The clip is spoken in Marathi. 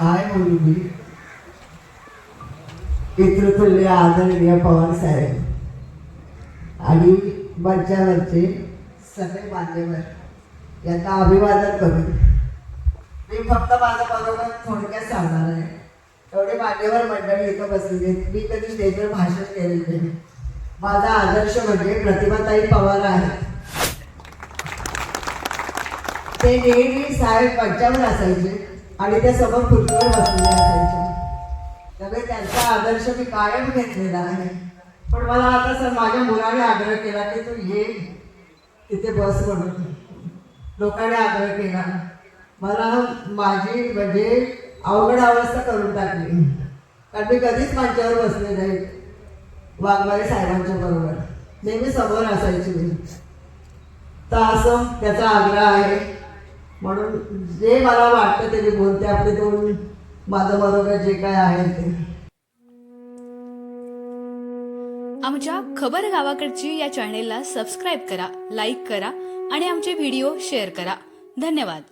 काय म्हणू मी पितृतुल्य आदरणीय पवार साहेब आणि मंचावरचे सगळे मान्यवर यांना अभिवादन करून मी फक्त माझं बरोबर थोडक्यात सांगणार आहे. एवढे मान्यवर मंडळी इथं बसलेले मी कधी स्टेजवर भाषण केलेले नाही. माझा आदर्श म्हणजे प्रतिभाताई पवार आहे ते नेहमी साहेब मंचावर असायचे. आणि त्या समोर खुर्चीवर बसलेल्या असायच्या. त्यामुळे त्यांचा आदर्श मी कायम घेतलेला आहे. पण मला आता सर माझ्या मुलाने आग्रह केला की तू ये तिथे बस म्हणून. लोकांनी आग्रह केला. मला माझी म्हणजे अवघड अवस्था करून टाकली. कारण मी कधीच माझ्यावर बसले नाही. वाघमारे साहेबांच्या बरोबर. नेहमी समोर असायची मी. तर असं त्याचा आग्रह आहे. म्हणून जे मला वाटतं ते मी बोलते आपले दोन माझं बरोबर जे काय आहे ते. आमच्या खबर गावाकडची या चॅनेलला सबस्क्राईब करा लाईक करा आणि आमचे व्हिडिओ शेअर करा. धन्यवाद.